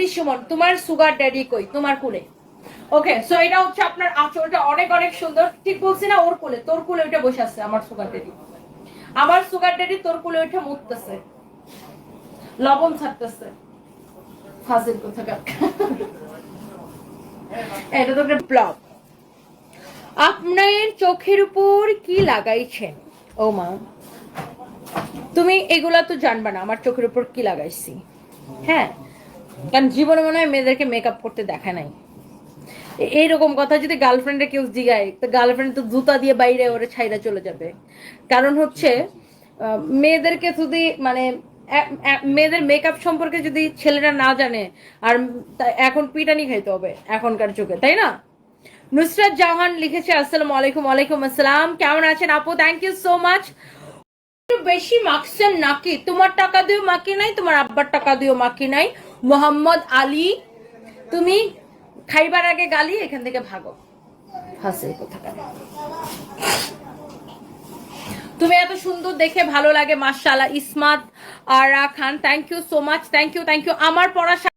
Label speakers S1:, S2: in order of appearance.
S1: Lovely Suman. তোমার sugar daddy কই? তোমার কুলে। ওকে সো এটা হচ্ছে আপনার আঁচলটা অনেক অনেক সুন্দর। ঠিক বলছি না ওর তোর ওইটা বসে আছে আমার সুগার ড্যাডি আমার সুগার ড্যাডি তোর ওইটা মুততেছে। লবণ ছাড়তেছে। ফাজিল কোথাকার। এটা তো একটা ব্লগ আপনার চোখের উপর কি লাগাইছেন ও মা। তুমি এগুলা তো জানবা না, আমার চোখের উপর কি লাগাইছি। হ্যাঁ? কারণ জীবনে মনে হয় মেয়েদেরকে মেকআপ করতে দেখা নাই। এইরকম কথা যদি গার্লফ্রেন্ডে কেউ জিগায়, তো গার্লফ্রেন্ড তো জুতা দিয়ে বাইরে ওরে ছাইরা চলে যাবে। কারণ হচ্ছে মেয়েদেরকে যদি মানে মেয়েদের মেকআপ সম্পর্কে যদি ছেলেরা না জানে, আর এখন পিটানি খাইতে হবে এখনকার যুগে, তাই না? নুসরাত জাহান লিখেছে, আসসালামু আলাইকুম, ওয়ালাইকুম আসসালাম, কেমন আছেন আপু? থ্যাংক ইউ সো মাচ বেশি মাখছেন নাকি? তোমার টাকা দিও মাকি নাই, তোমার আব্বার টাকা দিও মাকি নাই। মোহাম্মদ আলী, তুমি খাইবার আগে গালি, এখান থেকে ভাগো। হাসে তুমি এত সুন্দর দেখে ভালো লাগে marshal Ismat Ara Khan thank you so much thank you thank you আমার পড়া